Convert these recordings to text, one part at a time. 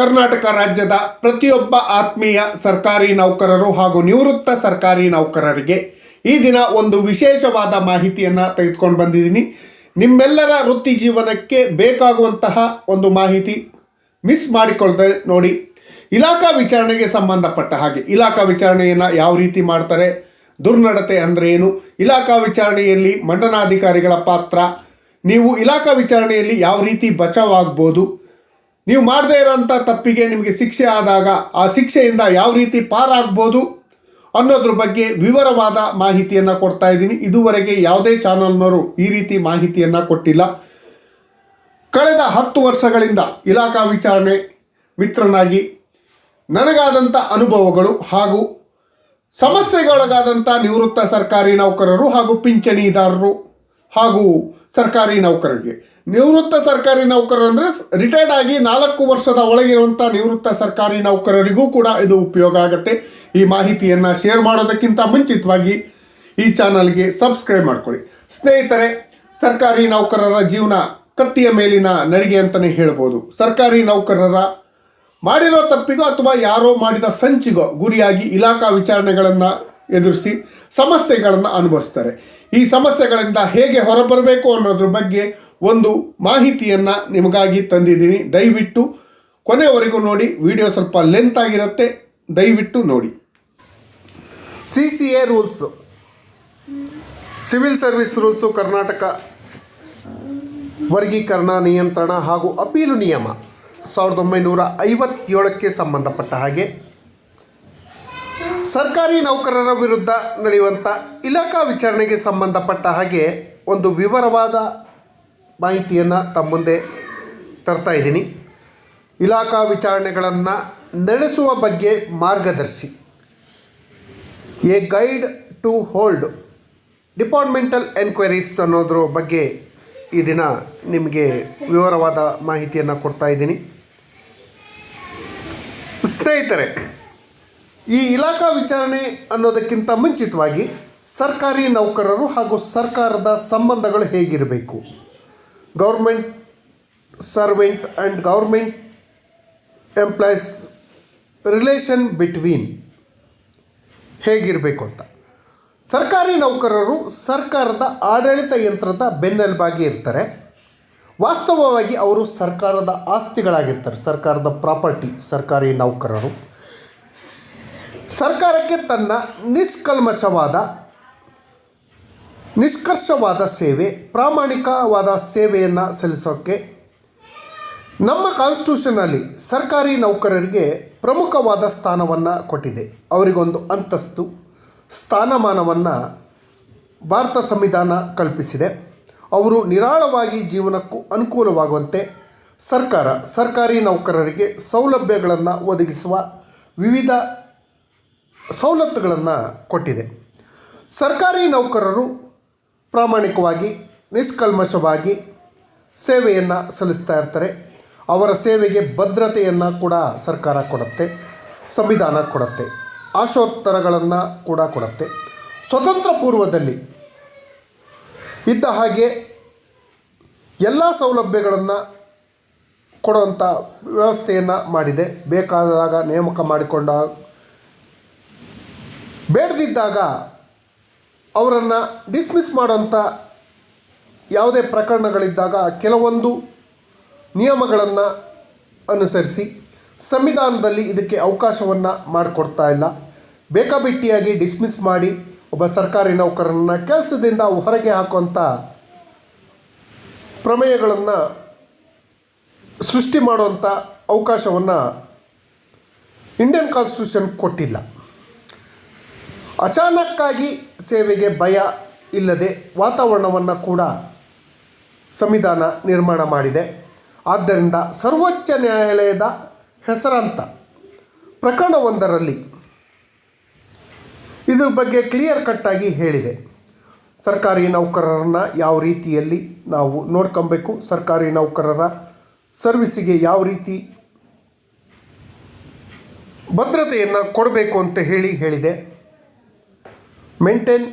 ಕರ್ನಾಟಕ ರಾಜ್ಯದ ಪ್ರತಿಯೊಬ್ಬ ಆತ್ಮೀಯ ಸರ್ಕಾರಿ ನೌಕರರು ಹಾಗೂ ನಿವೃತ್ತ ಸರ್ಕಾರಿ ನೌಕರರಿಗೆ ಈ ದಿನ ಒಂದು ವಿಶೇಷವಾದ ಮಾಹಿತಿಯನ್ನು ತೆಗೆದುಕೊಂಡು ಬಂದಿದ್ದೀನಿ. ನಿಮ್ಮೆಲ್ಲರ ವೃತ್ತಿ ಜೀವನಕ್ಕೆ ಬೇಕಾಗುವಂತಹ ಒಂದು ಮಾಹಿತಿ ಮಿಸ್ ಮಾಡಿಕೊಳ್ಳದೆ ನೋಡಿ. ಇಲಾಖಾ ವಿಚಾರಣೆಗೆ ಸಂಬಂಧಪಟ್ಟ ಹಾಗೆ. ಇಲಾಖಾ ವಿಚಾರಣೆಯನ್ನು ಯಾವ ರೀತಿ ಮಾಡ್ತಾರೆ? ದುರ್ನಡತೆ ಅಂದರೆ ಏನು? ಇಲಾಖಾ ವಿಚಾರಣೆಯಲ್ಲಿ ಮಂಡನಾಧಿಕಾರಿಗಳ ಪಾತ್ರ. ನೀವು ಇಲಾಖಾ ವಿಚಾರಣೆಯಲ್ಲಿ ಯಾವ ರೀತಿ ಬಚಾವಾಗ್ಬೋದು ನೀವು ಮಾಡದೇ ಇರೋಂಥ ತಪ್ಪಿಗೆ ನಿಮಗೆ ಶಿಕ್ಷೆ ಆದಾಗ ಆ ಶಿಕ್ಷೆಯಿಂದ ಯಾವ ರೀತಿ ಪಾರಾಗ್ಬೋದು ಅನ್ನೋದ್ರ ಬಗ್ಗೆ ವಿವರವಾದ ಮಾಹಿತಿಯನ್ನು ಕೊಡ್ತಾ ಇದ್ದೀನಿ. ಇದುವರೆಗೆ ಯಾವುದೇ ಚಾನಲ್ನವರು ಈ ರೀತಿ ಮಾಹಿತಿಯನ್ನು ಕೊಟ್ಟಿಲ್ಲ. ಕಳೆದ ಹತ್ತು ವರ್ಷಗಳಿಂದ ಇಲಾಖಾ ವಿಚಾರಣೆ ಮಿತ್ರನಾಗಿ ನನಗಾದಂಥ ಅನುಭವಗಳು ಹಾಗೂ ಸಮಸ್ಯೆಗೊಳಗಾದಂಥ ನಿವೃತ್ತ ಸರ್ಕಾರಿ ನೌಕರರು ಹಾಗೂ ಪಿಂಚಣಿದಾರರು ಹಾಗೂ ಸರ್ಕಾರಿ ನೌಕರರಿಗೆ ನಿವೃತ್ತ ಸರ್ಕಾರಿ ನೌಕರರು ಅಂದರೆ ರಿಟೈರ್ಡ್ ಆಗಿ ನಾಲ್ಕು ವರ್ಷದ ಒಳಗಿರುವಂಥ ನಿವೃತ್ತ ಸರ್ಕಾರಿ ನೌಕರರಿಗೂ ಕೂಡ ಇದು ಉಪಯೋಗ ಆಗುತ್ತೆ. ಈ ಮಾಹಿತಿಯನ್ನು ಶೇರ್ ಮಾಡೋದಕ್ಕಿಂತ ಮುಂಚಿತವಾಗಿ ಈ ಚಾನಲ್ಗೆ ಸಬ್ಸ್ಕ್ರೈಬ್ ಮಾಡ್ಕೊಳ್ಳಿ. ಸ್ನೇಹಿತರೆ, ಸರ್ಕಾರಿ ನೌಕರರ ಜೀವನ ಕತ್ತಿಯ ಮೇಲಿನ ನಡಿಗೆ ಅಂತಲೇ ಹೇಳ್ಬೋದು. ಸರ್ಕಾರಿ ನೌಕರರ ಮಾಡಿರೋ ತಪ್ಪಿಗೋ ಅಥವಾ ಯಾರೋ ಮಾಡಿದ ಸಂಚಿಗೋ ಗುರಿಯಾಗಿ ಇಲಾಖಾ ವಿಚಾರಣೆಗಳನ್ನು ಎದುರಿಸಿ ಸಮಸ್ಯೆಗಳನ್ನು ಅನುಭವಿಸ್ತಾರೆ. ಈ ಸಮಸ್ಯೆಗಳಿಂದ ಹೇಗೆ ಹೊರಬರಬೇಕು ಅನ್ನೋದ್ರ ಬಗ್ಗೆ ಒಂದು ಮಾಹಿತಿಯನ್ನು ನಿಮಗಾಗಿ ತಂದಿದ್ದೀನಿ. ದಯವಿಟ್ಟು ಕೊನೆವರೆಗೂ ನೋಡಿ. ವಿಡಿಯೋ ಸ್ವಲ್ಪ ಲೆಂತ್ ಆಗಿರುತ್ತೆ. ದಯವಿಟ್ಟು ನೋಡಿ. C C A rules civil service rules Karnataka ವರ್ಗೀಕರಣ, ನಿಯಂತ್ರಣ ಹಾಗೂ ಅಪೀಲು ನಿಯಮ ಸಾವಿರದ ಒಂಬೈನೂರ ಐವತ್ತೇಳಕ್ಕೆ ಸಂಬಂಧಪಟ್ಟ ಹಾಗೆ ಸರ್ಕಾರಿ ನೌಕರರ ವಿರುದ್ಧ ನಡೆಯುವಂಥ ಇಲಾಖಾ ವಿಚಾರಣೆಗೆ ಸಂಬಂಧಪಟ್ಟ ಹಾಗೆ ಒಂದು ವಿವರವಾದ ಮಾಹಿತಿಯನ್ನು ತಮ್ಮ ಮುಂದೆ ತರ್ತಾ ಇದ್ದೀನಿ. ಇಲಾಖಾ ವಿಚಾರಣೆಗಳನ್ನು ನಡೆಸುವ ಬಗ್ಗೆ ಮಾರ್ಗದರ್ಶಿ. A guide to hold departmental enquiries ಅನ್ನೋದ್ರ ಬಗ್ಗೆ ಈ ದಿನ ನಿಮಗೆ ವಿವರವಾದ ಮಾಹಿತಿಯನ್ನು ಕೊಡ್ತಾ ಇದ್ದೀನಿ. ಸ್ನೇಹಿತರೆ, ಈ ಇಲಾಖಾ ವಿಚಾರಣೆ ಅನ್ನೋದಕ್ಕಿಂತ ಮುಂಚಿತವಾಗಿ ಸರ್ಕಾರಿ ನೌಕರರು ಹಾಗೂ ಸರ್ಕಾರದ ಸಂಬಂಧಗಳು ಹೇಗಿರಬೇಕು? Government servant and government employees relation between ಹೇಗಿರಬೇಕು ಅಂತ. ಸರ್ಕಾರಿ ನೌಕರರು ಸರ್ಕಾರದ ಆಡಳಿತ ಯಂತ್ರದ ಬೆನ್ನೆಲುಬಾಗಿ ಇರ್ತಾರೆ. ವಾಸ್ತವವಾಗಿ ಅವರು ಸರ್ಕಾರದ ಆಸ್ತಿಗಳಾಗಿರ್ತಾರೆ. ಸರ್ಕಾರದ ಪ್ರಾಪರ್ಟಿ, ಸರ್ಕಾರಿ ನೌಕರರು. ಸರ್ಕಾರಕ್ಕೆ ತನ್ನ ನಿಷ್ಕಲ್ಮಶವಾದ ನಿಷ್ಕರ್ಷವಾದ ಸೇವೆ, ಪ್ರಾಮಾಣಿಕವಾದ ಸೇವೆಯನ್ನು ಸಲ್ಲಿಸೋಕ್ಕೆ ನಮ್ಮ ಕಾನ್ಸ್ಟಿಟ್ಯೂಷನಲ್ಲಿ ಸರ್ಕಾರಿ ನೌಕರರಿಗೆ ಪ್ರಮುಖವಾದ ಸ್ಥಾನವನ್ನು ಕೊಟ್ಟಿದೆ. ಅವರಿಗೊಂದು ಅಂತಸ್ತು, ಸ್ಥಾನಮಾನವನ್ನು ಭಾರತ ಸಂವಿಧಾನ ಕಲ್ಪಿಸಿದೆ. ಅವರು ನಿರಾಳವಾಗಿ ಜೀವನಕ್ಕೂ ಅನುಕೂಲವಾಗುವಂತೆ ಸರ್ಕಾರ ಸರ್ಕಾರಿ ನೌಕರರಿಗೆ ಸೌಲಭ್ಯಗಳನ್ನು ಒದಗಿಸುವ ವಿವಿಧ ಸವಲತ್ತುಗಳನ್ನು ಕೊಟ್ಟಿದೆ. ಸರ್ಕಾರಿ ನೌಕರರು ಪ್ರಾಮಾಣಿಕವಾಗಿ, ನಿಷ್ಕಲ್ಮಶವಾಗಿ ಸೇವೆಯನ್ನು ಸಲ್ಲಿಸ್ತಾ ಇರ್ತಾರೆ. ಅವರ ಸೇವೆಗೆ ಭದ್ರತೆಯನ್ನು ಕೂಡ ಸರ್ಕಾರ ಕೊಡುತ್ತೆ, ಸಂವಿಧಾನ ಕೊಡುತ್ತೆ, ಆಶೋತ್ತರಗಳನ್ನು ಕೂಡ ಕೊಡುತ್ತೆ. ಸ್ವತಂತ್ರ ಪೂರ್ವದಲ್ಲಿ ಇದ್ದ ಹಾಗೆ ಎಲ್ಲ ಸೌಲಭ್ಯಗಳನ್ನು ಕೊಡುವಂಥ ವ್ಯವಸ್ಥೆಯನ್ನು ಮಾಡಿದೆ. ಬೇಕಾದಾಗ ನೇಮಕ ಮಾಡಿಕೊಂಡ, ಬೇಡದಿದ್ದಾಗ ಅವರನ್ನು ಡಿಸ್ಮಿಸ್ ಮಾಡೋಂಥ ಯಾವುದೇ ಪ್ರಕರಣಗಳಿದ್ದಾಗ ಕೆಲವೊಂದು ನಿಯಮಗಳನ್ನು ಅನುಸರಿಸಿ ಸಂವಿಧಾನದಲ್ಲಿ ಇದಕ್ಕೆ ಅವಕಾಶವನ್ನು ಮಾಡಿಕೊಡ್ತಾ ಇಲ್ಲ. ಬೇಕಾಬಿಟ್ಟಿಯಾಗಿ ಡಿಸ್ಮಿಸ್ ಮಾಡಿ ಒಬ್ಬ ಸರ್ಕಾರಿ ನೌಕರನ್ನು ಕೆಲಸದಿಂದ ಹೊರಗೆ ಹಾಕುವಂಥ ಪ್ರಮೇಯಗಳನ್ನು ಸೃಷ್ಟಿ ಮಾಡುವಂಥ ಅವಕಾಶವನ್ನು ಇಂಡಿಯನ್ ಕಾನ್ಸ್ಟಿಟ್ಯೂಷನ್ ಕೊಟ್ಟಿಲ್ಲ. ಅಚಾನಕ್ಕಾಗಿ ಸೇವೆಗೆ ಭಯ ಇಲ್ಲದೆ ವಾತಾವರಣವನ್ನು ಕೂಡ ಸಂವಿಧಾನ ನಿರ್ಮಾಣ ಮಾಡಿದೆ. ಆದ್ದರಿಂದ ಸರ್ವೋಚ್ಚ ನ್ಯಾಯಾಲಯದ ಹೆಸರಾಂತ ಪ್ರಕರಣವೊಂದರಲ್ಲಿ ಇದ್ರ ಬಗ್ಗೆ ಕ್ಲಿಯರ್ ಕಟ್ಟಾಗಿ ಹೇಳಿದೆ. ಸರ್ಕಾರಿ ನೌಕರರನ್ನು ಯಾವ ರೀತಿಯಲ್ಲಿ ನಾವು ನೋಡ್ಕೊಬೇಕು, ಸರ್ಕಾರಿ ನೌಕರರ ಸರ್ವಿಸಿಗೆ ಯಾವ ರೀತಿ ಭದ್ರತೆಯನ್ನು ಕೊಡಬೇಕು ಅಂತ ಹೇಳಿ ಹೇಳಿದೆ. ಮೇಂಟೈನ್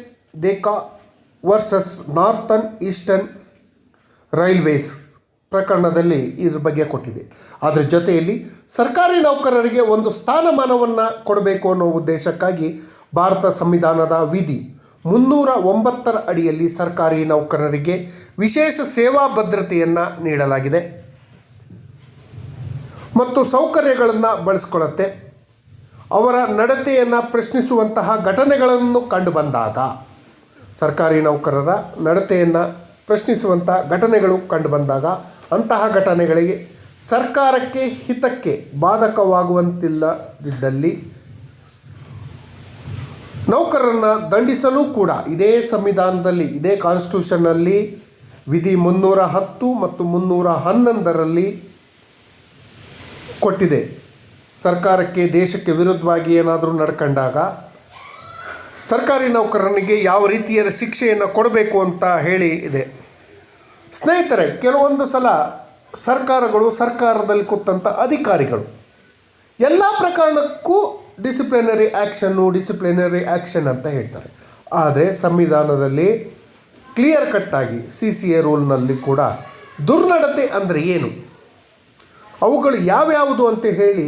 ದೇಕಾ ವರ್ಸಸ್ ನಾರ್ತನ್ ಈಸ್ಟರ್ನ್ ರೈಲ್ವೇಸ್ ಪ್ರಕರಣದಲ್ಲಿ ಇದ್ರ ಬಗ್ಗೆ ಕೊಟ್ಟಿದೆ. ಅದರ ಜೊತೆಯಲ್ಲಿ ಸರ್ಕಾರಿ ನೌಕರರಿಗೆ ಒಂದು ಸ್ಥಾನಮಾನವನ್ನು ಕೊಡಬೇಕು ಅನ್ನೋ ಉದ್ದೇಶಕ್ಕಾಗಿ ಭಾರತ ಸಂವಿಧಾನದ ವಿಧಿ ಮುನ್ನೂರ ಒಂಬತ್ತರ ಅಡಿಯಲ್ಲಿ ಸರ್ಕಾರಿ ನೌಕರರಿಗೆ ವಿಶೇಷ ಸೇವಾ ಭದ್ರತೆಯನ್ನು ನೀಡಲಾಗಿದೆ. ಮತ್ತು ಸೌಕರ್ಯಗಳನ್ನು ಬಳಸ್ಕೊಳ್ಳುತ್ತೆ. ಅವರ ನಡತೆಯನ್ನು ಪ್ರಶ್ನಿಸುವಂತಹ ಘಟನೆಗಳನ್ನು ಕಂಡುಬಂದಾಗ, ಸರ್ಕಾರಿ ನೌಕರರ ನಡತೆಯನ್ನು ಪ್ರಶ್ನಿಸುವಂಥ ಘಟನೆಗಳು ಕಂಡುಬಂದಾಗ ಅಂತಹ ಘಟನೆಗಳಿಗೆ ಸರ್ಕಾರಕ್ಕೆ ಹಿತಕ್ಕೆ ಬಾಧಕವಾಗುವಂತಿಲ್ಲದಿದ್ದಲ್ಲಿ ನೌಕರರನ್ನು ದಂಡಿಸಲು ಕೂಡ ಇದೇ ಸಂವಿಧಾನದಲ್ಲಿ, ಇದೇ ಕಾನ್ಸ್ಟಿಟ್ಯೂಷನ್ನಲ್ಲಿ ವಿಧಿ ಮುನ್ನೂರ ಹತ್ತು ಮತ್ತು ಮುನ್ನೂರ ಹನ್ನೊಂದರಲ್ಲಿ ಕೊಟ್ಟಿದೆ. ಸರ್ಕಾರಕ್ಕೆ, ದೇಶಕ್ಕೆ ವಿರುದ್ಧವಾಗಿ ಏನಾದರೂ ನಡ್ಕೊಂಡಾಗ ಸರ್ಕಾರಿ ನೌಕರನಿಗೆ ಯಾವ ರೀತಿಯ ಶಿಕ್ಷೆಯನ್ನು ಕೊಡಬೇಕು ಅಂತ ಹೇಳಿ ಇದೆ. ಸ್ನೇಹಿತರೆ, ಕೆಲವೊಂದು ಸಲ ಸರ್ಕಾರಗಳು ಸರ್ಕಾರದಲ್ಲಿ ಕೂತಂಥ ಅಧಿಕಾರಿಗಳು ಎಲ್ಲ ಪ್ರಕರಣಕ್ಕೂ ಡಿಸಿಪ್ಲಿನರಿ ಆ್ಯಕ್ಷನ್ನು ಡಿಸಿಪ್ಲಿನರಿ ಆ್ಯಕ್ಷನ್ ಅಂತ ಹೇಳ್ತಾರೆ. ಆದರೆ ಸಂವಿಧಾನದಲ್ಲಿ ಕ್ಲಿಯರ್ ಕಟ್ಟಾಗಿ ಸಿ ಸಿ ಎ ರೂಲ್ನಲ್ಲಿ ಕೂಡ ದುರ್ನಡತೆ ಅಂದರೆ ಏನು? ಅವುಗಳು ಯಾವ್ಯಾವುದು ಅಂತ ಹೇಳಿ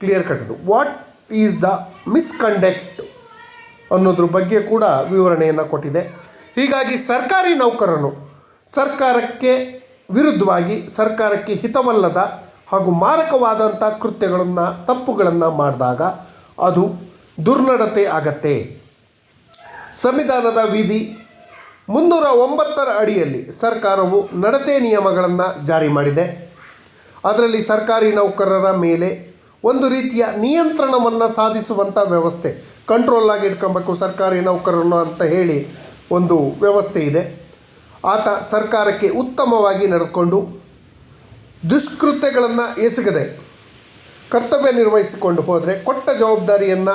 ಕ್ಲಿಯರ್ ಕಟ್ಟದು ವಾಟ್ ಈಸ್ ದ ಮಿಸ್ಕಂಡಕ್ಟ್ ಅನ್ನೋದ್ರ ಬಗ್ಗೆ ಕೂಡ ವಿವರಣೆಯನ್ನು ಕೊಟ್ಟಿದೆ. ಹೀಗಾಗಿ ಸರ್ಕಾರಿ ನೌಕರನು ಸರ್ಕಾರಕ್ಕೆ ವಿರುದ್ಧವಾಗಿ ಸರ್ಕಾರಕ್ಕೆ ಹಿತವಲ್ಲದ ಹಾಗೂ ಮಾರಕವಾದಂಥ ಕೃತ್ಯಗಳನ್ನು, ತಪ್ಪುಗಳನ್ನು ಮಾಡಿದಾಗ ಅದು ದುರ್ನಡತೆ ಆಗತ್ತೆ. ಸಂವಿಧಾನದ ವಿಧಿ ಮುನ್ನೂರ ಒಂಬತ್ತರ ಅಡಿಯಲ್ಲಿ ಸರ್ಕಾರವು ನಡತೆ ನಿಯಮಗಳನ್ನು ಜಾರಿ ಮಾಡಿದೆ. ಅದರಲ್ಲಿ ಸರ್ಕಾರಿ ನೌಕರರ ಮೇಲೆ ಒಂದು ರೀತಿಯ ನಿಯಂತ್ರಣವನ್ನು ಸಾಧಿಸುವಂಥ ವ್ಯವಸ್ಥೆ. ಕಂಟ್ರೋಲ್ ಆಗಿ ಇಟ್ಕೊಬೇಕು. ಸರ್ಕಾರಿ ನೌಕರನ್ನು ಅಂತ ಹೇಳಿ ಒಂದು ವ್ಯವಸ್ಥೆ ಇದೆ. ಆತ ಸರ್ಕಾರಕ್ಕೆ ಉತ್ತಮವಾಗಿ ನಡೆದುಕೊಂಡು ದುಷ್ಕೃತ್ಯಗಳನ್ನು ಎಸಗದೆ ಕರ್ತವ್ಯ ನಿರ್ವಹಿಸಿಕೊಂಡು ಹೋದರೆ ಕೊಟ್ಟ ಜವಾಬ್ದಾರಿಯನ್ನು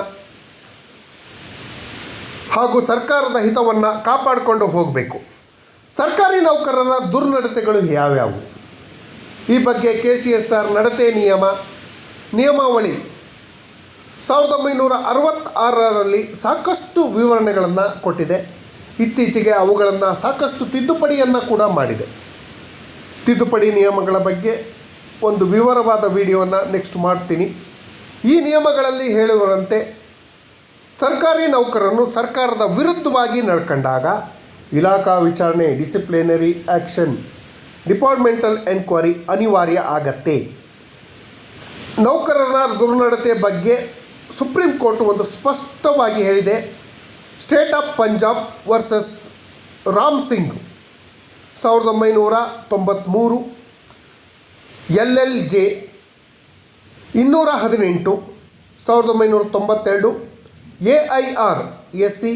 ಹಾಗೂ ಸರ್ಕಾರದ ಹಿತವನ್ನು ಕಾಪಾಡಿಕೊಂಡು ಹೋಗಬೇಕು. ಸರ್ಕಾರಿ ನೌಕರರ ದುರ್ನಡತೆಗಳು ಯಾವ್ಯಾವು? ಈ ಬಗ್ಗೆ ಕೆ ಸಿ ಎಸ್ ಆರ್ ನಡತೆ ನಿಯಮ ನಿಯಮಾವಳಿ. ಸಾವಿರದ ಒಂಬೈನೂರ ಅರವತ್ತಾರರಲ್ಲಿ ಸಾಕಷ್ಟು ವಿವರಣೆಗಳನ್ನು ಕೊಟ್ಟಿದೆ. ಇತ್ತೀಚೆಗೆ ಅವುಗಳನ್ನು ಸಾಕಷ್ಟು ತಿದ್ದುಪಡಿಯನ್ನು ಕೂಡ ಮಾಡಿದೆ. ತಿದ್ದುಪಡಿ ನಿಯಮಗಳ ಬಗ್ಗೆ ಒಂದು ವಿವರವಾದ ವಿಡಿಯೋವನ್ನು ನೆಕ್ಸ್ಟ್ ಮಾಡ್ತೀನಿ. ಈ ನಿಯಮಗಳಲ್ಲಿ ಹೇಳುವರಂತೆ, ಸರ್ಕಾರಿ ನೌಕರನ್ನು ಸರ್ಕಾರದ ವಿರುದ್ಧವಾಗಿ ನಡ್ಕೊಂಡಾಗ ಇಲಾಖಾ ವಿಚಾರಣೆ ಡಿಸಿಪ್ಲಿನರಿ ಆ್ಯಕ್ಷನ್ ಡಿಪಾರ್ಟ್ಮೆಂಟಲ್ ಎನ್ಕ್ವೈರಿ ಅನಿವಾರ್ಯ ಆಗತ್ತೆ. ನೌಕರರ ದುರ್ನಡತೆ ಬಗ್ಗೆ ಸುಪ್ರೀಂ ಕೋರ್ಟ್ ಒಂದು ಸ್ಪಷ್ಟವಾಗಿ ಹೇಳಿದೆ. State of Punjab versus Ram Singh, ಸಾವಿರದ ಒಂಬೈನೂರ ತೊಂಬತ್ತ್ಮೂರು ಎಲ್ ಎಲ್ ಜೆ, ಇನ್ನೂರ ಹದಿನೆಂಟು, ಸಾವಿರದ ಒಂಬೈನೂರ ತೊಂಬತ್ತೆರಡು, A I R, S C,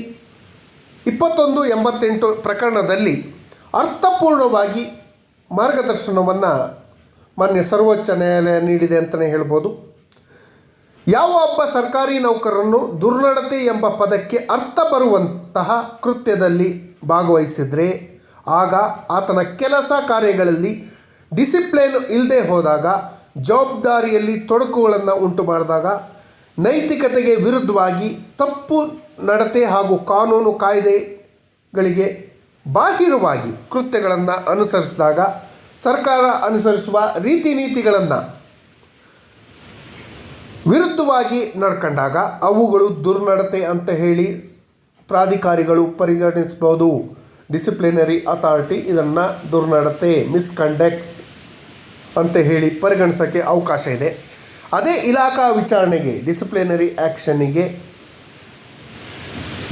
ಇಪ್ಪತ್ತೊಂದು ಎಂಬತ್ತೆಂಟು ಪ್ರಕರಣದಲ್ಲಿ ಅರ್ಥಪೂರ್ಣವಾಗಿ ಮಾರ್ಗದರ್ಶನವನ್ನು ಮಾನ್ಯ ಸರ್ವೋಚ್ಚ ನ್ಯಾಯಾಲಯ ನೀಡಿದೆ ಅಂತಲೇ ಹೇಳ್ಬೋದು. ಯಾವ ಒಬ್ಬ ಸರ್ಕಾರಿ ನೌಕರನ್ನು ದುರ್ನಡತೆ ಎಂಬ ಪದಕ್ಕೆ ಅರ್ಥ ಬರುವಂತಹ ಕೃತ್ಯದಲ್ಲಿ ಭಾಗವಹಿಸಿದರೆ, ಆಗ ಆತನ ಕೆಲಸ ಕಾರ್ಯಗಳಲ್ಲಿ ಡಿಸಿಪ್ಲಿನ್ ಇಲ್ಲದೆ ಹೋದಾಗ, ಜವಾಬ್ದಾರಿಯಲ್ಲಿ ತೊಡಕುಗಳನ್ನು ಉಂಟು ಮಾಡಿದಾಗ, ನೈತಿಕತೆಗೆ ವಿರುದ್ಧವಾಗಿ ತಪ್ಪು ನಡತೆ ಹಾಗೂ ಕಾನೂನು ಕಾಯ್ದೆಗಳಿಗೆ ಬಾಹಿರವಾಗಿ ಕೃತ್ಯಗಳನ್ನು ಅನುಸರಿಸಿದಾಗ ಸರ್ಕಾರ ಅನುಸರಿಸುವ ರೀತಿ ನೀತಿಗಳನ್ನು ವಿರುದ್ಧವಾಗಿ ನಡ್ಕೊಂಡಾಗ ಅವುಗಳು ದುರ್ನಡತೆ ಅಂತ ಹೇಳಿ ಪ್ರಾಧಿಕಾರಿಗಳು ಪರಿಗಣಿಸಬಹುದು ಡಿಸಿಪ್ಲಿನರಿ ಅಥಾರಿಟಿ ಇದನ್ನು ದುರ್ನಡತೆ ಮಿಸ್ಕಂಡಕ್ಟ್ ಅಂತ ಹೇಳಿ ಪರಿಗಣಿಸೋಕ್ಕೆ ಅವಕಾಶ ಇದೆ. ಅದೇ ಇಲಾಖಾ ವಿಚಾರಣೆಗೆ ಡಿಸಿಪ್ಲಿನರಿ ಆ್ಯಕ್ಷನ್ನಿಗೆ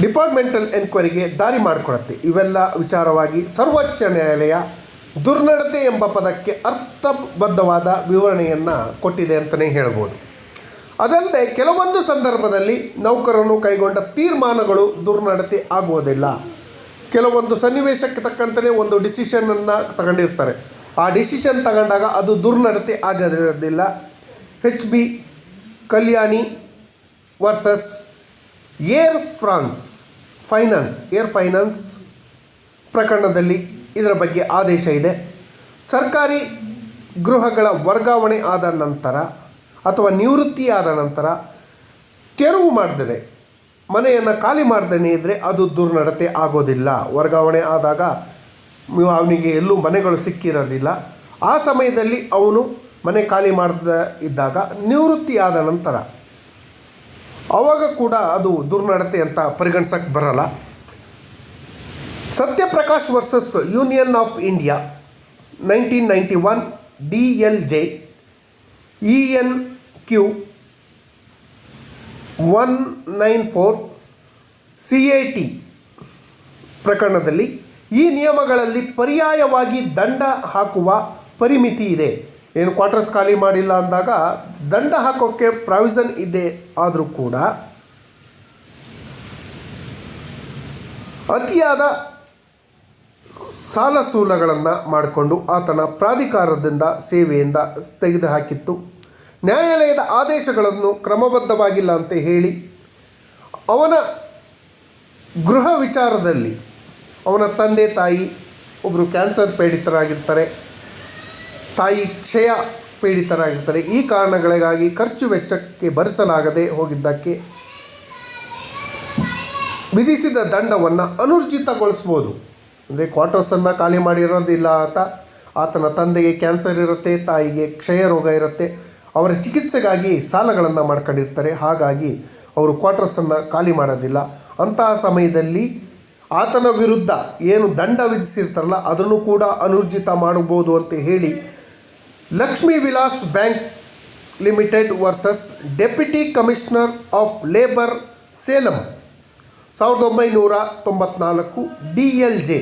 ಡಿಪಾರ್ಟ್ಮೆಂಟಲ್ ಎನ್ಕ್ವೈರಿಗೆ ದಾರಿ ಮಾಡಿಕೊಡುತ್ತೆ ಇವೆಲ್ಲ ವಿಚಾರವಾಗಿ ಸರ್ವೋಚ್ಚ ನ್ಯಾಯಾಲಯ ದುರ್ನಡತೆ ಎಂಬ ಪದಕ್ಕೆ ಅರ್ಥಬದ್ಧವಾದ ವಿವರಣೆಯನ್ನು ಕೊಟ್ಟಿದೆ ಅಂತಲೇ ಹೇಳ್ಬೋದು. ಅದಲ್ಲದೆ ಕೆಲವೊಂದು ಸಂದರ್ಭದಲ್ಲಿ ನೌಕರನು ಕೈಗೊಂಡ ತೀರ್ಮಾನಗಳು ದುರ್ನಡತೆ ಆಗುವುದಿಲ್ಲ. ಕೆಲವೊಂದು ಸನ್ನಿವೇಶಕ್ಕೆ ತಕ್ಕಂತಲೇ ಒಂದು ಡಿಸಿಷನನ್ನು ತಗೊಂಡಿರ್ತಾರೆ. ಆ ಡಿಸಿಷನ್ ತಗೊಂಡಾಗ ಅದು ದುರ್ನಡತೆ ಆಗದಿರೋದಿಲ್ಲ. H B Kalyani versus air France finance air finance ಪ್ರಕರಣದಲ್ಲಿ ಇದರ ಬಗ್ಗೆ ಆದೇಶ ಇದೆ. ಸರ್ಕಾರಿ ಗೃಹಗಳ ವರ್ಗಾವಣೆ ಆದ ನಂತರ ಅಥವಾ ನಿವೃತ್ತಿ ಆದ ನಂತರ ತೆರವು ಮಾಡಿದರೆ, ಮನೆಯನ್ನು ಖಾಲಿ ಮಾಡ್ದೇ ಇದ್ದರೆ ಅದು ದುರ್ನಡತೆ ಆಗೋದಿಲ್ಲ. ವರ್ಗಾವಣೆ ಆದಾಗ ಅವನಿಗೆ ಎಲ್ಲೂ ಮನೆಗಳು ಸಿಕ್ಕಿರೋದಿಲ್ಲ ಆ ಸಮಯದಲ್ಲಿ ಅವನು ಮನೆ ಖಾಲಿ ಮಾಡದ ಇದ್ದಾಗ ನಿವೃತ್ತಿಯಾದ ನಂತರ ಆವಾಗ ಕೂಡ ಅದು ದುರ್ನಡತೆ ಅಂತ ಪರಿಗಣಿಸೋಕ್ಕೆ ಬರಲ್ಲ. Satyaprakash versus union of India nineteen ninety one D L J E N Q one nine four C A T ಪ್ರಕರಣದಲ್ಲಿ ಈ ನಿಯಮಗಳಲ್ಲಿ ಪರ್ಯಾಯವಾಗಿ ದಂಡ ಹಾಕುವ ಪರಿಮಿತಿ ಇದೆ. ಏನು ಕ್ವಾರ್ಟರ್ಸ್ ಖಾಲಿ ಮಾಡಿಲ್ಲ ಅಂದಾಗ ದಂಡ ಹಾಕೋಕ್ಕೆ ಪ್ರಾವಿಸನ್ ಇದೆ ಆದರೂ ಕೂಡ ಅತಿಯಾದ ಸಾಲ ಸೂಲಗಳನ್ನು ಮಾಡಿಕೊಂಡು ಆತನ ಪ್ರಾಧಿಕಾರದಿಂದ ಸೇವೆಯಿಂದ ತೆಗೆದುಹಾಕಿತ್ತು. ನ್ಯಾಯಾಲಯದ ಆದೇಶಗಳನ್ನು ಕ್ರಮಬದ್ಧವಾಗಿಲ್ಲ ಅಂತ ಹೇಳಿ ಅವನ ಗೃಹ ವಿಚಾರದಲ್ಲಿ ಅವನ ತಂದೆ ತಾಯಿ ಒಬ್ಬರು ಕ್ಯಾನ್ಸರ್ ಪೀಡಿತರಾಗಿರ್ತಾರೆ, ತಾಯಿ ಕ್ಷಯ ಪೀಡಿತರಾಗಿರ್ತಾರೆ. ಈ ಕಾರಣಗಳಿಗಾಗಿ ಖರ್ಚು ವೆಚ್ಚಕ್ಕೆ ಭರಿಸಲಾಗದೆ ಹೋಗಿದ್ದಕ್ಕೆ ವಿಧಿಸಿದ ದಂಡವನ್ನು ಅನೂರ್ಜಿತಗೊಳಿಸ್ಬೋದು. ಅಂದರೆ ಕ್ವಾರ್ಟರ್ಸನ್ನು ಖಾಲಿ ಮಾಡಿರೋದಿಲ್ಲ ಅಂತ ಆತನ ತಂದೆಗೆ ಕ್ಯಾನ್ಸರ್ ಇರುತ್ತೆ, ತಾಯಿಗೆ ಕ್ಷಯ ರೋಗ ಇರುತ್ತೆ. ಅವರ ಚಿಕಿತ್ಸೆಗಾಗಿ ಸಾಲಗಳನ್ನು ಮಾಡ್ಕೊಂಡಿರ್ತಾರೆ. ಹಾಗಾಗಿ ಅವರು ಕ್ವಾರ್ಟರ್ಸನ್ನು ಖಾಲಿ ಮಾಡೋದಿಲ್ಲ. ಅಂತಹ ಸಮಯದಲ್ಲಿ ಆತನ ವಿರುದ್ಧ ಏನು ದಂಡ ವಿಧಿಸಿರ್ತಾರಲ್ಲ, ಅದನ್ನು ಕೂಡ ಅನೂರ್ಜಿತ ಮಾಡಬಹುದು ಅಂತ ಹೇಳಿ Lakshmi Vilas bank limited versus deputy commissioner of labour Salem ಸಾವಿರದ ಒಂಬೈನೂರ ತೊಂಬತ್ನಾಲ್ಕು D L J,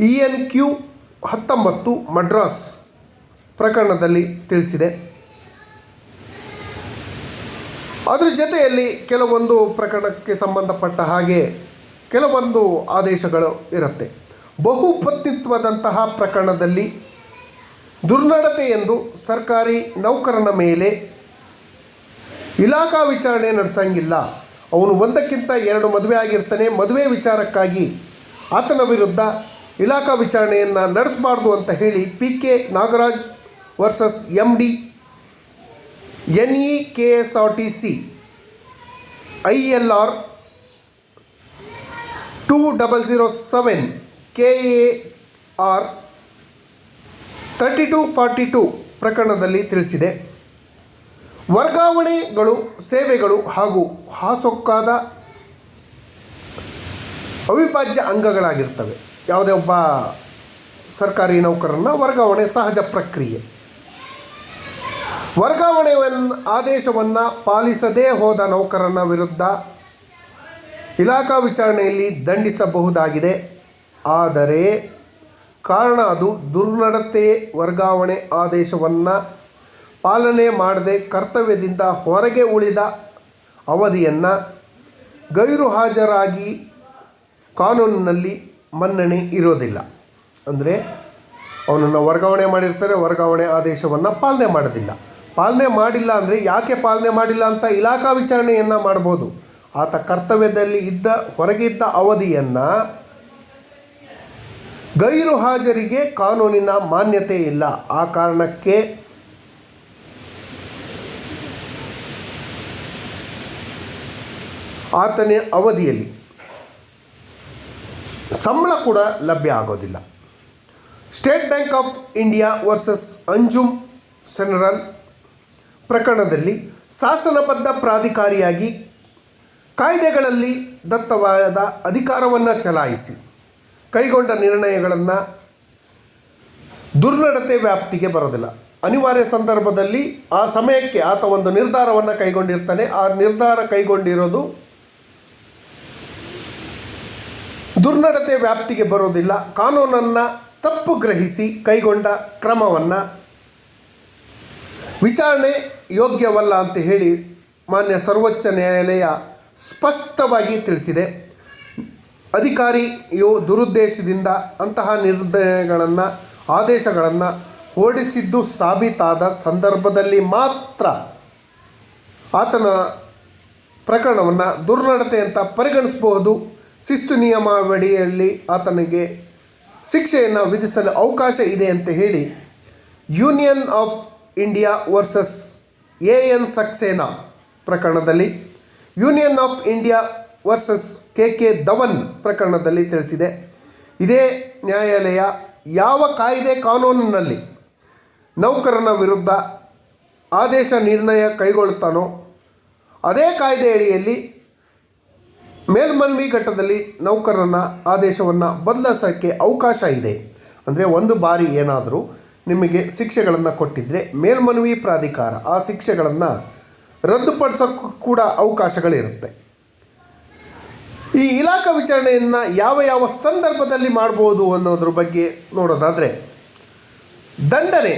E N Q ಹತ್ತೊಂಬತ್ತು ಮಡ್ರಾಸ್ ಪ್ರಕರಣದಲ್ಲಿ ತಿಳಿಸಿದೆ. ಅದರ ಜೊತೆಯಲ್ಲಿ ಕೆಲವೊಂದು ಪ್ರಕರಣಕ್ಕೆ ಸಂಬಂಧಪಟ್ಟ ಹಾಗೆ ಕೆಲವೊಂದು ಆದೇಶಗಳು ಇರುತ್ತೆ. ಬಹುಪತ್ನಿತ್ವದಂತಹ ಪ್ರಕರಣದಲ್ಲಿ ದುರ್ನಡತೆ ಎಂದು ಸರ್ಕಾರಿ ನೌಕರನ ಮೇಲೆ ಇಲಾಖಾ ವಿಚಾರಣೆ ನಡೆಸಂಗಿಲ್ಲ. ಅವನು ಒಂದಕ್ಕಿಂತ ಎರಡು ಮದುವೆ ಆಗಿರ್ತಾನೆ, ಮದುವೆ ವಿಚಾರಕ್ಕಾಗಿ ಆತನ ವಿರುದ್ಧ ಇಲಾಖಾ ವಿಚಾರಣೆಯನ್ನು ನಡೆಸಬಾರ್ದು ಅಂತ ಹೇಳಿ P K Nagaraj versus M D N E K S R T C I L R two double zero seven K A R thirty two forty two ಪ್ರಕರಣದಲ್ಲಿ ತಿಳಿಸಿದೆ. ವರ್ಗಾವಣೆಗಳು, ಸೇವೆಗಳು ಹಾಗೂ ಹಾಸೊಕ್ಕಾದ ಅವಿಭಾಜ್ಯ ಅಂಗಗಳಾಗಿರ್ತವೆ. ಯಾವುದೇ ಒಬ್ಬ ಸರ್ಕಾರಿ ನೌಕರನ ವರ್ಗಾವಣೆ ಸಹಜ ಪ್ರಕ್ರಿಯೆ. ವರ್ಗಾವಣೆವನ್ ಆದೇಶವನ್ನು ಪಾಲಿಸದೇ ಹೋದ ನೌಕರನ ವಿರುದ್ಧ ಇಲಾಖಾ ವಿಚಾರಣೆಯಲ್ಲಿ ದಂಡಿಸಬಹುದಾಗಿದೆ. ಆದರೆ ಕಾರಣ ಅದು ದುರ್ನಡತೆ ವರ್ಗಾವಣೆ ಆದೇಶವನ್ನು ಪಾಲನೆ ಮಾಡದೆ ಕರ್ತವ್ಯದಿಂದ ಹೊರಗೆ ಉಳಿದ ಅವಧಿಯನ್ನು ಗೈರು ಹಾಜರಾಗಿ ಕಾನೂನಿನಲ್ಲಿ ಮನ್ನಣೆ ಇರೋದಿಲ್ಲ. ಅಂದರೆ ಅವನನ್ನು ವರ್ಗಾವಣೆ ಮಾಡಿರ್ತಾರೆ, ವರ್ಗಾವಣೆ ಆದೇಶವನ್ನು ಪಾಲನೆ ಮಾಡೋದಿಲ್ಲ. ಪಾಲನೆ ಮಾಡಿಲ್ಲ ಅಂದರೆ ಯಾಕೆ ಪಾಲನೆ ಮಾಡಿಲ್ಲ ಅಂತ ಇಲಾಖಾ ವಿಚಾರಣೆಯನ್ನು ಮಾಡ್ಬೋದು. ಆತ ಕರ್ತವ್ಯದಲ್ಲಿ ಇದ್ದ ಹೊರಗಿದ್ದ ಅವಧಿಯನ್ನು ಗೈರು ಹಾಜರಿಗೆ ಕಾನೂನಿನ ಮಾನ್ಯತೆ ಇಲ್ಲ. ಆ ಕಾರಣಕ್ಕೆ ಆತನ ಅವಧಿಯಲ್ಲಿ. ಸಂಬಳ ಕೂಡ ಲಭ್ಯ ಆಗೋದಿಲ್ಲ. State bank of India versus Anjum ಸೆನರಲ್ ಪ್ರಕರಣದಲ್ಲಿ ಶಾಸನಬದ್ಧ ಪ್ರಾಧಿಕಾರಿಯಾಗಿ ಕಾಯ್ದೆಗಳಲ್ಲಿ ದತ್ತವಾದ ಅಧಿಕಾರವನ್ನು ಚಲಾಯಿಸಿ, ಕೈಗೊಂಡ ನಿರ್ಣಯಗಳನ್ನು ದುರ್ನಡತೆ ವ್ಯಾಪ್ತಿಗೆ ಬರೋದಿಲ್ಲ. ಅನಿವಾರ್ಯ ಸಂದರ್ಭದಲ್ಲಿ ಆ ಸಮಯಕ್ಕೆ ಆತ ಒಂದು ನಿರ್ಧಾರವನ್ನು ಕೈಗೊಂಡಿರ್ತಾನೆ. ಆ ನಿರ್ಧಾರ ಕೈಗೊಂಡಿರೋದು ದುರ್ನಡತೆ ವ್ಯಾಪ್ತಿಗೆ ಬರೋದಿಲ್ಲ. ಕಾನೂನನ್ನು ತಪ್ಪು ಗ್ರಹಿಸಿ ಕೈಗೊಂಡ ಕ್ರಮವನ್ನು ವಿಚಾರಣೆ ಯೋಗ್ಯವಲ್ಲ ಅಂತ ಹೇಳಿ ಮಾನ್ಯ ಸರ್ವೋಚ್ಚ ನ್ಯಾಯಾಲಯ ಸ್ಪಷ್ಟವಾಗಿ ತಿಳಿಸಿದೆ. ಅಧಿಕಾರಿಯು ದುರುದ್ದೇಶದಿಂದ ಅಂತಹ ನಿರ್ಣಯಗಳನ್ನು, ಆದೇಶಗಳನ್ನು ಹೊರಡಿಸಿದ್ದು ಸಾಬೀತಾದ ಸಂದರ್ಭದಲ್ಲಿ ಮಾತ್ರ ಆತನ ಪ್ರಕರಣವನ್ನು ದುರ್ನಡತೆ ಅಂತ ಪರಿಗಣಿಸಬಹುದು. ಶಿಸ್ತು ನಿಯಮಾವಳಿಯಲ್ಲಿ ಆತನಿಗೆ ಶಿಕ್ಷೆಯನ್ನು ವಿಧಿಸಲು ಅವಕಾಶ ಇದೆ ಅಂತ ಹೇಳಿ union of India versus A N Saxena ಪ್ರಕರಣದಲ್ಲಿ union of India versus K K Dhawan ಪ್ರಕರಣದಲ್ಲಿ ತಿಳಿಸಿದೆ. ಇದೇ ನ್ಯಾಯಾಲಯ ಯಾವ ಕಾಯ್ದೆ ಕಾನೂನಿನಲ್ಲಿ ನೌಕರನ ವಿರುದ್ಧ ಆದೇಶ ನಿರ್ಣಯ ಕೈಗೊಳ್ಳುತ್ತಾನೋ ಅದೇ ಕಾಯ್ದೆ ಅಡಿಯಲ್ಲಿ ಮೇಲ್ಮನವಿ ಘಟ್ಟದಲ್ಲಿ ನೌಕರನ ಆದೇಶವನ್ನು ಬದಲಾಯಿಸೋಕ್ಕೆ ಅವಕಾಶ ಇದೆ. ಅಂದರೆ ಒಂದು ಬಾರಿ ಏನಾದರೂ ನಿಮಗೆ ಶಿಕ್ಷೆಗಳನ್ನು ಕೊಟ್ಟಿದ್ದರೆ ಮೇಲ್ಮನವಿ ಪ್ರಾಧಿಕಾರ ಆ ಶಿಕ್ಷೆಗಳನ್ನು ರದ್ದುಪಡಿಸೋಕ್ಕೂ ಕೂಡ ಅವಕಾಶಗಳಿರುತ್ತೆ. ಈ ಇಲಾಖಾ ವಿಚಾರಣೆಯನ್ನು ಯಾವ ಯಾವ ಸಂದರ್ಭದಲ್ಲಿ ಮಾಡ್ಬೋದು ಅನ್ನೋದ್ರ ಬಗ್ಗೆ ನೋಡೋದಾದರೆ, ದಂಡನೆ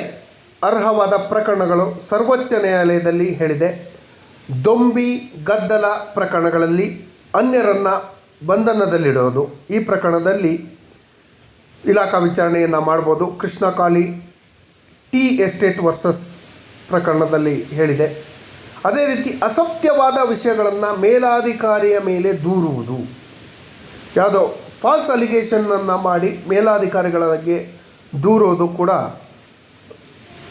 ಅರ್ಹವಾದ ಪ್ರಕರಣಗಳು ಸರ್ವೋಚ್ಚ ನ್ಯಾಯಾಲಯದಲ್ಲಿ ಹೇಳಿದೆ. ದೊಂಬಿ ಗದ್ದಲ ಪ್ರಕರಣಗಳಲ್ಲಿ ಅನ್ಯರನ್ನು ಬಂಧನದಲ್ಲಿಡೋದು. ಈ ಪ್ರಕರಣದಲ್ಲಿ ಇಲಾಖಾ ವಿಚಾರಣೆಯನ್ನು ಮಾಡ್ಬೋದು. Krishna Kali tea estate versus ಪ್ರಕರಣದಲ್ಲಿ ಹೇಳಿದೆ. ಅದೇ ರೀತಿ ಅಸತ್ಯವಾದ ವಿಷಯಗಳನ್ನು ಮೇಲಾಧಿಕಾರಿಯ ಮೇಲೆ ದೂರುವುದು. ಯಾವುದೋ ಫಾಲ್ಸ್ ಅಲಿಗೇಷನನ್ನು ಮಾಡಿ ಮೇಲಾಧಿಕಾರಿಗಳ ಬಗ್ಗೆ ದೂರೋದು ಕೂಡ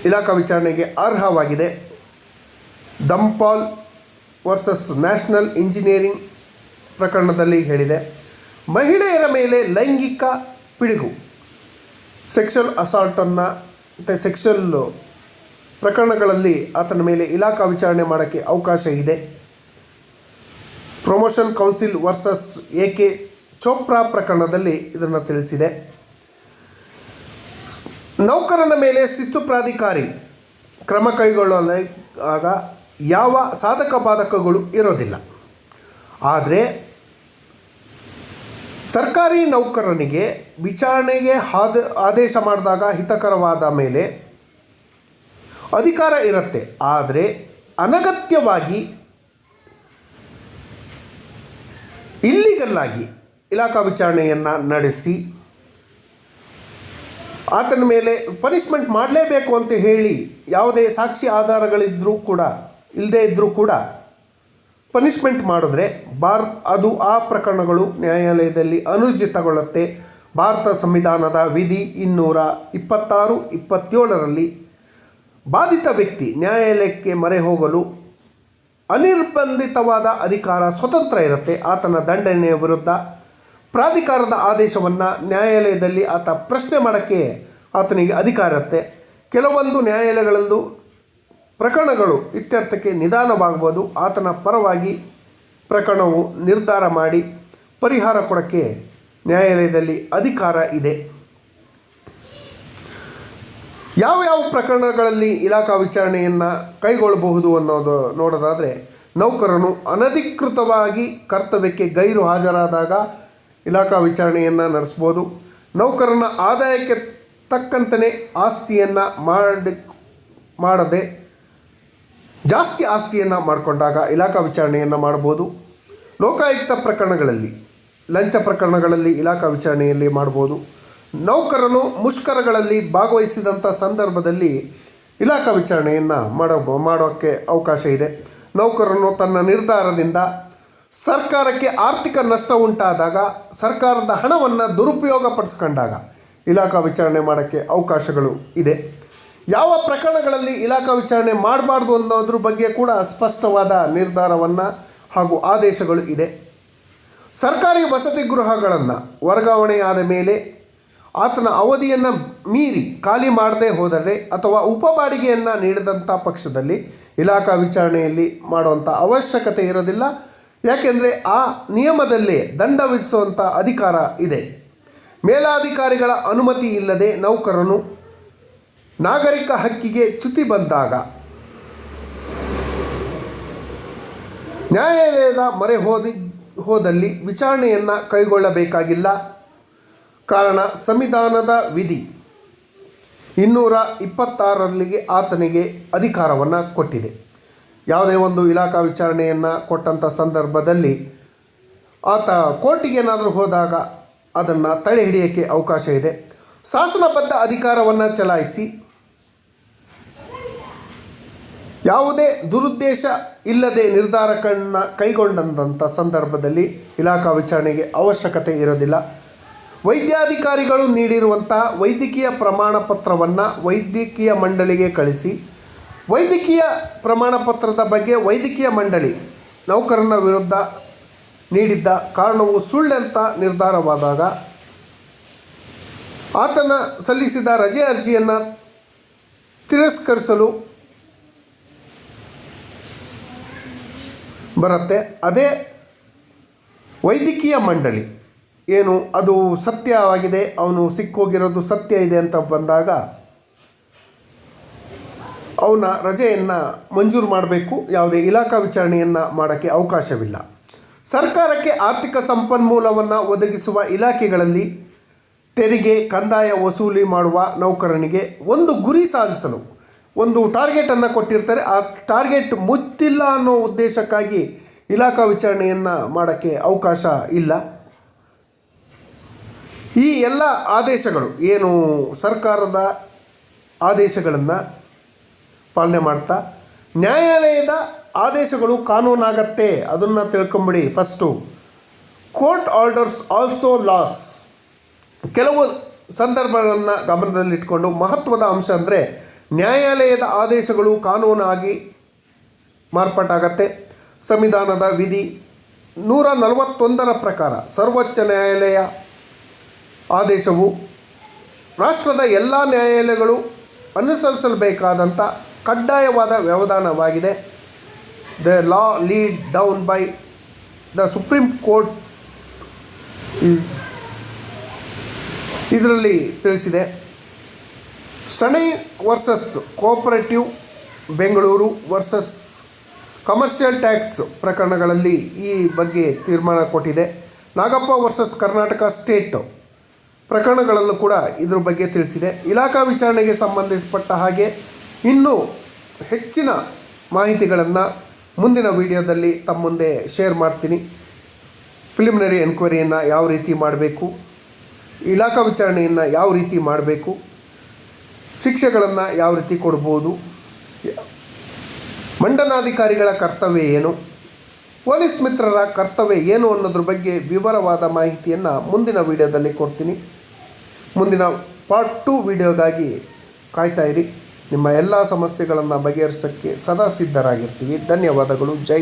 ಇಲಾಖಾ ವಿಚಾರಣೆಗೆ ಅರ್ಹವಾಗಿದೆ. ದಂಪಾಲ್ ವರ್ಸಸ್ ನ್ಯಾಷನಲ್ ಇಂಜಿನಿಯರಿಂಗ್ ಪ್ರಕರಣದಲ್ಲಿ ಹೇಳಿದೆ, ಮಹಿಳೆಯರ ಮೇಲೆ ಲೈಂಗಿಕ ಪಿಡುಗು, ಸೆಕ್ಷುವಲ್ ಅಸಾಲ್ಟನ್ನು, ಮತ್ತು ಸೆಕ್ಷುವಲ್ ಪ್ರಕರಣಗಳಲ್ಲಿ ಆತನ ಮೇಲೆ ಇಲಾಖಾ ವಿಚಾರಣೆ ಮಾಡೋಕ್ಕೆ ಅವಕಾಶ ಇದೆ. Promotion council versus A K Chopra ಪ್ರಕರಣದಲ್ಲಿ ಇದನ್ನು ತಿಳಿಸಿದೆ. ನೌಕರನ ಮೇಲೆ ಶಿಸ್ತು ಪ್ರಾಧಿಕಾರಿ ಕ್ರಮ ಕೈಗೊಳ್ಳಲಾಗ ಯಾವ ಸಾಧಕ ಬಾಧಕಗಳು ಇರೋದಿಲ್ಲ. ಆದರೆ ಸರ್ಕಾರಿ ನೌಕರನಿಗೆ ವಿಚಾರಣೆಗೆ ಆದ ಆದೇಶ ಮಾಡಿದಾಗ ಹಿತಕರವಾದ ಮೇಲೆ ಅಧಿಕಾರ ಇರುತ್ತೆ. ಆದರೆ ಅನಗತ್ಯವಾಗಿ ಇಲ್ಲಿಗಲ್ಲಾಗಿ ಇಲಾಖಾ ವಿಚಾರಣೆಯನ್ನು ನಡೆಸಿ ಆತನ ಮೇಲೆ ಪನಿಷ್ಮೆಂಟ್ ಮಾಡಲೇಬೇಕು ಅಂತ ಹೇಳಿ ಯಾವುದೇ ಸಾಕ್ಷಿ ಆಧಾರಗಳಿದ್ದರೂ ಕೂಡ ಇಲ್ಲದೇ ಇದ್ದರೂ ಕೂಡ ಪನಿಷ್ಮೆಂಟ್ ಮಾಡಿದ್ರೆ ಭಾರತ್, ಅದು ಆ ಪ್ರಕರಣಗಳು ನ್ಯಾಯಾಲಯದಲ್ಲಿ ಅನುರ್ಜಿತಗೊಳ್ಳುತ್ತೆ. ಭಾರತ ಸಂವಿಧಾನದ ವಿಧಿ ಇನ್ನೂರ ಇಪ್ಪತ್ತಾರು, ಇಪ್ಪತ್ತೇಳರಲ್ಲಿ ಬಾಧಿತ ವ್ಯಕ್ತಿ ನ್ಯಾಯಾಲಯಕ್ಕೆ ಮೊರೆ ಹೋಗಲು ಅನಿರ್ಬಂಧಿತವಾದ ಅಧಿಕಾರ ಸ್ವತಂತ್ರ ಇರುತ್ತೆ. ಆತನ ದಂಡನೆಯ ವಿರುದ್ಧ ಪ್ರಾಧಿಕಾರದ ಆದೇಶವನ್ನು ನ್ಯಾಯಾಲಯದಲ್ಲಿ ಆತ ಪ್ರಶ್ನೆ ಮಾಡೋಕ್ಕೆ ಆತನಿಗೆ ಅಧಿಕಾರ ಇರುತ್ತೆ. ಕೆಲವೊಂದು ನ್ಯಾಯಾಲಯಗಳಲ್ಲೂ ಪ್ರಕರಣಗಳು ಇತ್ಯರ್ಥಕ್ಕೆ ನಿಧಾನವಾಗ್ಬೋದು ಆತನ ಪರವಾಗಿ ಪ್ರಕರಣವು ನಿರ್ಧಾರ ಮಾಡಿ ಪರಿಹಾರ ಕೊಡೋಕ್ಕೆ ನ್ಯಾಯಾಲಯದಲ್ಲಿ ಅಧಿಕಾರ ಇದೆ. ಯಾವ ಯಾವ ಪ್ರಕರಣಗಳಲ್ಲಿ ಇಲಾಖಾ ವಿಚಾರಣೆಯನ್ನು ಕೈಗೊಳ್ಳಬಹುದು ಅನ್ನೋದು ನೋಡೋದಾದರೆ, ನೌಕರನು ಅನಧಿಕೃತವಾಗಿ ಕರ್ತವ್ಯಕ್ಕೆ ಗೈರು ಹಾಜರಾದಾಗ ಇಲಾಖಾ ವಿಚಾರಣೆಯನ್ನು ನಡೆಸ್ಬೋದು ನೌಕರನ ಆದಾಯಕ್ಕೆ ತಕ್ಕಂತನೇ ಆಸ್ತಿಯನ್ನು ಮಾಡಿ, ಮಾಡದೆ ಜಾಸ್ತಿ ಆಸ್ತಿಯನ್ನು ಮಾಡಿಕೊಂಡಾಗ ಇಲಾಖಾ ವಿಚಾರಣೆಯನ್ನು ಮಾಡ್ಬೋದು ಲೋಕಾಯುಕ್ತ ಪ್ರಕರಣಗಳಲ್ಲಿ, ಲಂಚ ಪ್ರಕರಣಗಳಲ್ಲಿ ಇಲಾಖಾ ವಿಚಾರಣೆಯಲ್ಲಿ ಮಾಡ್ಬೋದು ನೌಕರನು ಮುಷ್ಕರಗಳಲ್ಲಿ ಭಾಗವಹಿಸಿದಂಥ ಸಂದರ್ಭದಲ್ಲಿ ಇಲಾಖಾ ವಿಚಾರಣೆಯನ್ನು ಮಾಡೋ ಮಾಡೋಕ್ಕೆ ಅವಕಾಶ ಇದೆ. ನೌಕರನು ತನ್ನ ನಿರ್ಧಾರದಿಂದ ಸರ್ಕಾರಕ್ಕೆ ಆರ್ಥಿಕ ನಷ್ಟ ಉಂಟಾದಾಗ, ಸರ್ಕಾರದ ಹಣವನ್ನು ದುರುಪಯೋಗ ಪಡಿಸ್ಕೊಂಡಾಗ ಇಲಾಖಾ ವಿಚಾರಣೆ ಮಾಡೋಕ್ಕೆ ಅವಕಾಶಗಳು ಇದೆ. ಯಾವ ಪ್ರಕರಣಗಳಲ್ಲಿ ಇಲಾಖಾ ವಿಚಾರಣೆ ಮಾಡಬಾರ್ದು ಅನ್ನೋದ್ರ ಬಗ್ಗೆ ಕೂಡ ಸ್ಪಷ್ಟವಾದ ನಿರ್ಧಾರವನ್ನು ಹಾಗೂ ಆದೇಶಗಳು ಇದೆ. ಸರ್ಕಾರಿ ವಸತಿ ಗೃಹಗಳನ್ನು ವರ್ಗಾವಣೆಯಾದ ಮೇಲೆ ಆತನ ಅವಧಿಯನ್ನು ಮೀರಿ ಖಾಲಿ ಮಾಡದೇ ಹೋದರೆ ಅಥವಾ ಉಪ ಬಾಡಿಗೆಯನ್ನು ನೀಡಿದಂಥ ಪಕ್ಷದಲ್ಲಿ ಇಲಾಖಾ ವಿಚಾರಣೆಯಲ್ಲಿ ಮಾಡುವಂಥ ಅವಶ್ಯಕತೆ ಇರೋದಿಲ್ಲ. ಯಾಕೆಂದರೆ ಆ ನಿಯಮದಲ್ಲೇ ದಂಡ ವಿಧಿಸುವಂಥ ಅಧಿಕಾರ ಇದೆ. ಮೇಲಾಧಿಕಾರಿಗಳ ಅನುಮತಿ ಇಲ್ಲದೆ ನೌಕರನು ನಾಗರಿಕ ಹಕ್ಕಿಗೆ ಚ್ಯುತಿ ಬಂದಾಗ ನ್ಯಾಯಾಲಯದ ಮೊರೆ ಹೋದಿ ಹೋದಲ್ಲಿ ವಿಚಾರಣೆಯನ್ನು ಕೈಗೊಳ್ಳಬೇಕಾಗಿಲ್ಲ. ಕಾರಣ ಸಂವಿಧಾನದ ವಿಧಿ. ಇನ್ನೂರ ಇಪ್ಪತ್ತಾರರಲ್ಲಿಗೆ ಆತನಿಗೆ ಅಧಿಕಾರವನ್ನು ಕೊಟ್ಟಿದೆ. ಯಾವುದೇ ಒಂದು ಇಲಾಖಾ ವಿಚಾರಣೆಯನ್ನು ಕೊಟ್ಟಂಥ ಸಂದರ್ಭದಲ್ಲಿ ಆತ ಕೋರ್ಟಿಗೆ ಏನಾದರೂ ಹೋದಾಗ ಅದನ್ನು ತಡೆ ಹಿಡಿಯೋಕ್ಕೆ ಅವಕಾಶ ಇದೆ. ಶಾಸನಬದ್ಧ ಅಧಿಕಾರವನ್ನು ಚಲಾಯಿಸಿ ಯಾವುದೇ ದುರುದ್ದೇಶ ಇಲ್ಲದೆ ನಿರ್ಧಾರಕನ್ನ ಕೈಗೊಂಡಂತಹ ಸಂದರ್ಭದಲ್ಲಿ ಇಲಾಖಾ ವಿಚಾರಣೆಗೆ ಅವಶ್ಯಕತೆ ಇರೋದಿಲ್ಲ. ವೈದ್ಯಾಧಿಕಾರಿಗಳು ನೀಡಿರುವಂತಹ ವೈದ್ಯಕೀಯ ಪ್ರಮಾಣ ಪತ್ರವನ್ನು ವೈದ್ಯಕೀಯ ಮಂಡಳಿಗೆ ಕಳಿಸಿ. ವೈದ್ಯಕೀಯ ಪ್ರಮಾಣ ಪತ್ರದ ಬಗ್ಗೆ ವೈದ್ಯಕೀಯ ಮಂಡಳಿ ನೌಕರನ ವಿರುದ್ಧ ನೀಡಿದ್ದ ಕಾರಣವು ಸುಳ್ಳಂತ ನಿರ್ಧಾರವಾದಾಗ ಆತನ ಸಲ್ಲಿಸಿದ ರಜೆ ಅರ್ಜಿಯನ್ನು ತಿರಸ್ಕರಿಸಲು ಬರುತ್ತೆ. ಅದೇ ವೈದ್ಯಕೀಯ ಮಂಡಳಿ. ಏನು? ಅದು ಸತ್ಯವಾಗಿದೆ, ಅವನು ಸಿಕ್ಕೋಗಿರೋದು ಸತ್ಯ ಇದೆ ಅಂತ ಬಂದಾಗ ಅವನ ರಜೆಯನ್ನು ಮಂಜೂರು ಮಾಡಬೇಕು. ಯಾವುದೇ ಇಲಾಖಾ ವಿಚಾರಣೆಯನ್ನು ಮಾಡೋಕ್ಕೆ ಅವಕಾಶವಿಲ್ಲ. ಸರ್ಕಾರಕ್ಕೆ ಆರ್ಥಿಕ ಸಂಪನ್ಮೂಲವನ್ನು ಒದಗಿಸುವ ಇಲಾಖೆಗಳಲ್ಲಿ ತೆರಿಗೆ, ಕಂದಾಯ ವಸೂಲಿ ಮಾಡುವ ನೌಕರನಿಗೆ ಒಂದು ಗುರಿ ಸಾಧಿಸಲು ಒಂದು ಟಾರ್ಗೆಟನ್ನು ಕೊಟ್ಟಿರ್ತಾರೆ. ಆ ಟಾರ್ಗೆಟ್ ಮುಚ್ಚಿಲ್ಲ ಅನ್ನೋ ಉದ್ದೇಶಕ್ಕಾಗಿ ಇಲಾಖಾ ವಿಚಾರಣೆಯನ್ನು ಮಾಡೋಕ್ಕೆ ಅವಕಾಶ ಇಲ್ಲ. ಈ ಎಲ್ಲ ಆದೇಶಗಳು ಏನು ಸರ್ಕಾರದ ಆದೇಶಗಳನ್ನು ಪಾಲನೆ ಮಾಡ್ತಾ, ನ್ಯಾಯಾಲಯದ ಆದೇಶಗಳು ಕಾನೂನಾಗತ್ತೆ. ಅದನ್ನು ತಿಳ್ಕೊಂಬಿಡಿ first court orders also laws ಕೆಲವು ಸಂದರ್ಭಗಳನ್ನು ಗಮನದಲ್ಲಿಟ್ಕೊಂಡು ಮಹತ್ವದ ಅಂಶ ಅಂದರೆ ನ್ಯಾಯಾಲಯದ ಆದೇಶಗಳು ಕಾನೂನಾಗಿ ಮಾರ್ಪಾಟಾಗತ್ತೆ. ಸಂವಿಧಾನದ ವಿಧಿ ನೂರ ನಲವತ್ತೊಂದರ ಪ್ರಕಾರ ಸರ್ವೋಚ್ಚ ನ್ಯಾಯಾಲಯ ಆದೇಶವು ರಾಷ್ಟ್ರದ ಎಲ್ಲ ನ್ಯಾಯಾಲಯಗಳು ಅನುಸರಿಸಬೇಕಾದಂಥ ಕಡ್ಡಾಯವಾದ ವ್ಯವಧಾನವಾಗಿದೆ. The law laid down by the supreme court ಇದರಲ್ಲಿ ತಿಳಿಸಿದೆ. Shenoy versus cooperative Bengaluru versus commercial tax ಪ್ರಕರಣಗಳಲ್ಲಿ ಈ ಬಗ್ಗೆ ತೀರ್ಮಾನ ಕೊಟ್ಟಿದೆ. ನಾಗಪ್ಪ ವರ್ಸಸ್ ಕರ್ನಾಟಕ ಸ್ಟೇಟ್ ಪ್ರಕರಣಗಳಲ್ಲೂ ಕೂಡ ಇದ್ರ ಬಗ್ಗೆ ತಿಳಿಸಿದೆ. ಇಲಾಖಾ ವಿಚಾರಣೆಗೆ ಸಂಬಂಧಪಟ್ಟ ಹಾಗೆ ಇನ್ನೂ ಹೆಚ್ಚಿನ ಮಾಹಿತಿಗಳನ್ನು ಮುಂದಿನ ವಿಡಿಯೋದಲ್ಲಿ ತಮ್ಮ ಮುಂದೆ ಶೇರ್ ಮಾಡ್ತೀನಿ. ಪ್ರಿಲಿಮಿನರಿ ಎನ್ಕ್ವೈರಿಯನ್ನು ಯಾವ ರೀತಿ ಮಾಡಬೇಕು, ಇಲಾಖಾ ವಿಚಾರಣೆಯನ್ನು ಯಾವ ರೀತಿ ಮಾಡಬೇಕು ಶಿಕ್ಷೆಗಳನ್ನು ಯಾವ ರೀತಿ ಕೊಡ್ಬೋದು? ಮಂಡನಾಧಿಕಾರಿಗಳ ಕರ್ತವ್ಯ ಏನು? ಪೊಲೀಸ್ ಮಿತ್ರರ ಕರ್ತವ್ಯ ಏನು ಅನ್ನೋದ್ರ ಬಗ್ಗೆ ವಿವರವಾದ ಮಾಹಿತಿಯನ್ನು ಮುಂದಿನ ವಿಡಿಯೋದಲ್ಲಿ ಕೊಡ್ತೀನಿ. ಮುಂದಿನ ಪಾರ್ಟ್ ಟು ವಿಡಿಯೋಗಾಗಿ ಕಾಯ್ತಾ ಇರಿ. ನಿಮ್ಮ ಎಲ್ಲ ಸಮಸ್ಯೆಗಳನ್ನು ಬಗೆಹರಿಸೋಕ್ಕೆ ಸದಾ ಸಿದ್ಧರಾಗಿರ್ತೀವಿ. ಧನ್ಯವಾದಗಳು. ಜೈ